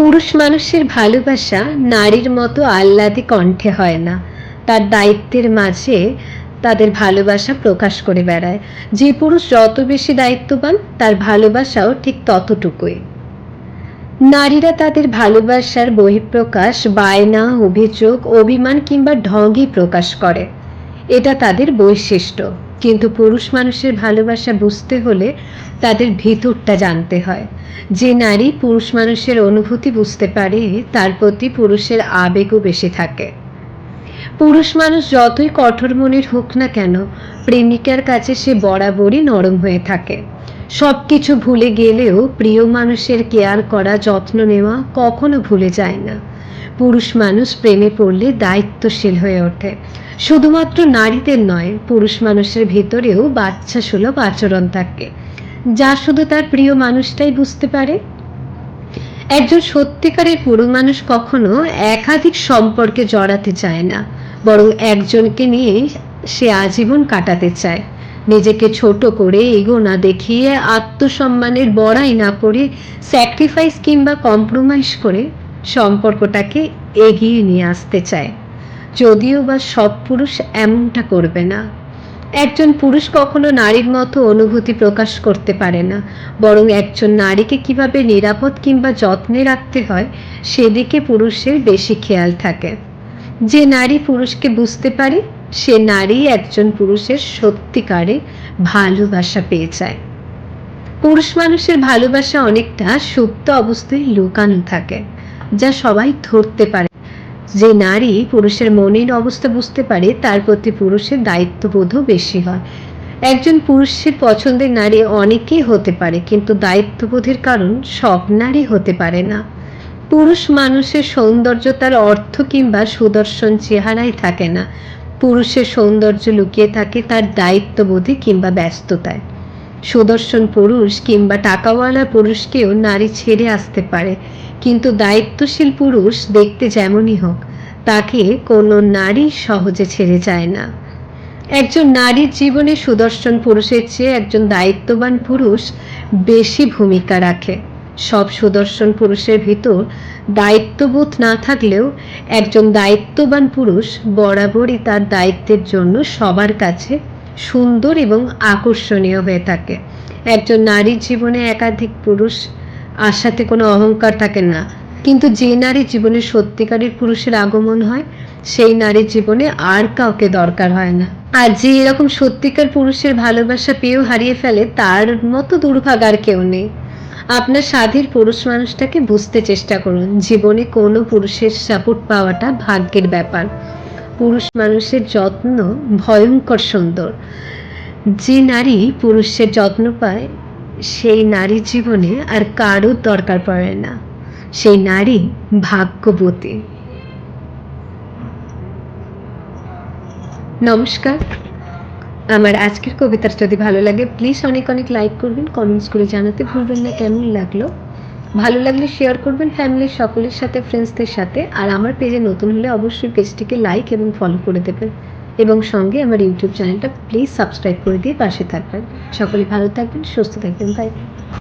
পুরুষ মানুষের ভালোবাসা নারীর মতো আহ্লাদে কণ্ঠে হয় না। তার দায়িত্বের মাঝে তাদের ভালোবাসা প্রকাশ করে বেড়ায়। যে পুরুষ যত বেশি দায়িত্ববান, তার ভালোবাসাও ঠিক ততটুকুই। নারীরা তাদের ভালোবাসার বহিঃপ্রকাশ, বায়না, অভিযোগ, অভিমান কিংবা ঢঙ্গই প্রকাশ করে। এটা তাদের বৈশিষ্ট্য। কিন্তু পুরুষ মানুষের ভালোবাসা বুঝতে হলে তাদের ভিতরটা জানতে হয়। যে নারী পুরুষ মানুষের অনুভূতি বুঝতে পারে, তার প্রতি পুরুষের আবেগও বেশি থাকে। পুরুষ মানুষ যতই কঠোর মনের হোক না কেন, প্রেমিকার কাছে সে বরাবরই নরম হয়ে থাকে। সব কিছু ভুলে গেলেও প্রিয় মানুষের কেয়ার করা, যত্ন নেওয়া কখনো ভুলে যায় না। পুরুষ মানুষ প্রেমে পড়লে দায়িত্বশীল হয়ে ওঠে। শুধুমাত্র নারীদের নয়, পুরুষ মানুষের ভেতরেও বাচ্চা সুলভ আচরণ থাকে। যা শুধু তার প্রিয় মানুষটাই বুঝতে পারে। একজন সত্যিকারের পুরুষ মানুষ কখনো একাধিক সম্পর্কে জড়াতে চায় না, বরং একজনকে নিয়ে সে আজীবন কাটাতে চায়। নিজেকে ছোট করে এগো না দেখিয়ে আত্মসম্মানের বড়াই না করে স্যাক্রিফাইস কিংবা কম্প্রোমাইজ করে সম্পর্কটাকে এগিয়ে নিয়ে আসতে চায়। যদিও বা সব পুরুষ এমনটা করবে না। একজন পুরুষ কখনো নারীর মতো অনুভূতি প্রকাশ করতে পারে না। বরং একজন নারীকে কীভাবে নিরাপদ কিংবা যত্নে রাখতে হয়, সেদিকে পুরুষের বেশি খেয়াল থাকে। যে নারী পুরুষকে বুঝতে পারে, সে নারী একজন পুরুষের সত্যিকারে ভালোবাসা পেয়ে যায় পুরুষ মানুষের ভালোবাসা অনেকটা সুপ্ত অবস্থায় লুকানো থাকে। যা সবাই ধরতে পারে। যে নারী পুরুষের মনের অবস্থা বুঝতে পারে, তার প্রতি পুরুষের দায়িত্ববোধও বেশি হয়। একজন পুরুষের পছন্দের নারী অনেকেই হতে পারে, কিন্তু দায়িত্ববোধের কারণ সব নারী হতে পারে না। পুরুষ মানুষের সৌন্দর্য তার অর্থ কিংবা সুদর্শন চেহারায় থাকে না। পুরুষের সৌন্দর্য লুকিয়ে থাকে তার দায়িত্ববোধে কিংবা ব্যস্ততায়। সুদর্শন পুরুষ কিংবা টাকাওয়ালা পুরুষকেও নারী ছেড়ে আসতে পারে। কিন্তু দায়িত্বশীল পুরুষ দেখতে যেমনই হোক, তাকে কোনো নারী সহজে ছেড়ে যায় না। একজন নারীর জীবনে সুদর্শন পুরুষের চেয়ে একজন দায়িত্ববান পুরুষ বেশি ভূমিকা রাখে। সব সুদর্শন পুরুষের ভিতর দায়িত্ববোধ না থাকলেও একজন দায়িত্ববান পুরুষ বরাবরই তার দায়িত্বের জন্য সবার কাছে সুন্দর এবং আকর্ষণীয় হয়ে থাকে। একজন নারীর জীবনে একাধিক পুরুষ আশাতে কোনো অহংকার থাকে না। কিন্তু যে নারীর জীবনে সত্যিকারের পুরুষের আগমন হয়, সেই নারীর জীবনে আর কাউকে দরকার হয় না। আর যে এরকম সত্যিকার পুরুষের ভালোবাসা পেয়েও হারিয়ে ফেলে, তার মতো দুর্ভাগ আর কেউ নেই। আপনার স্বাধীর পুরুষ মানুষটাকে বুঝতে চেষ্টা করুন। জীবনে কোনো পুরুষের সাপোর্ট পাওয়াটা ভাগ্যের ব্যাপার। পুরুষ মানুষের যত্ন ভয়ঙ্কর সুন্দর। যে নারী পুরুষের যত্ন পায় সেই নারীর জীবনে আর কারোর দরকার পড়ে না। সেই নারী ভাগ্যবতী। নমস্কার। আমার আজকের কবিতাটা যদি ভালো লাগে প্লিজ অনেক অনেক লাইক করবেন কমেন্টস করে জানাতে ভুলবেন না, কেমন লাগল? ভালো লাগলে শেয়ার করবেন ফ্যামিলির সকলের সাথে ফ্রেন্ডসদের সাথে। আর আমার পেজে নতুন হলে অবশ্যই পেজটিকে লাইক এবং ফলো করে দেবেন। এবং সঙ্গে আমার ইউটিউব চ্যানেলটা প্লিজ সাবস্ক্রাইব করে দিয়ে পাশে থাকবেন। সকলে ভালো থাকবেন, সুস্থ থাকবেন বাই